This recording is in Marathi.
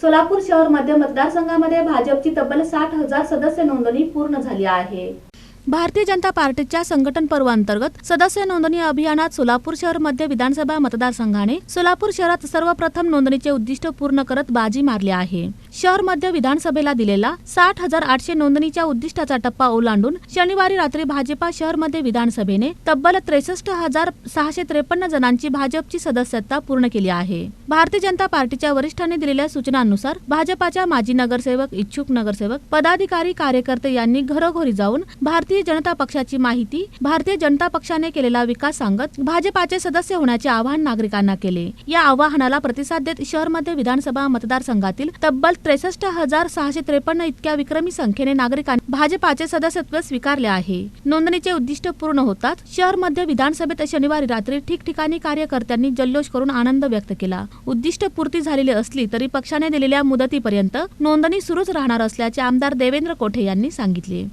सोलापूर शहर मध्य मतदारसंघामध्ये भाजपची तब्बल साठ हजार सदस्य नोंदणी पूर्ण झाली आहे. भारतीय जनता पार्टीच्या संघटन पर्वांतर्गत सदस्य नोंदणी अभियानात सोलापूर शहर मध्य विधानसभा मतदारसंघाने सोलापूर शहरात सर्वप्रथम नोंदणीचे उद्दिष्ट पूर्ण करत बाजी मारली आहे. शहर मध्य विधानसभेला दिलेला साठ हजार आठशे नोंदणीच्या उद्दिष्टाचा टप्पा ओलांडून शनिवारी रात्री भाजपा शहर मध्य विधानसभेने तब्बल त्रेसष्ट हजार सहाशे त्रेपन्न जणांची भाजपची सदस्यता पूर्ण केली आहे. भारतीय जनता पार्टीच्या वरिष्ठांनी दिलेल्या सूचनांनुसार भाजपाच्या माजी नगरसेवक इच्छुक नगरसेवक पदाधिकारी कार्यकर्ते यांनी घरोघरी जाऊन भारतीय जनता पक्षाची माहिती भारतीय जनता पक्षाने केलेला विकास सांगत भाजपाचे सदस्य होण्याचे आवाहन नागरिकांना केले. या आवाहनाला प्रतिसाद देत शहरमध्ये विधानसभा मतदारसंघातील तब्बल त्रेसष्ट हजार सहाशे त्रेपन्न इतक्या विक्रमी संख्येने नागरिकांनी भाजपाचे सदस्यत्व स्वीकारले आहे. नोंदणीचे उद्दिष्ट पूर्ण होतात शहरमध्ये विधानसभेत शनिवारी रात्री ठिकठिकाणी कार्यकर्त्यांनी जल्लोष करून आनंद व्यक्त केला. उद्दिष्ट पूर्ती झालेली असली तरी पक्षाने दिलेल्या मुदतीपर्यंत नोंदणी सुरूच राहणार असल्याचे आमदार देवेंद्र कोठे यांनी सांगितले.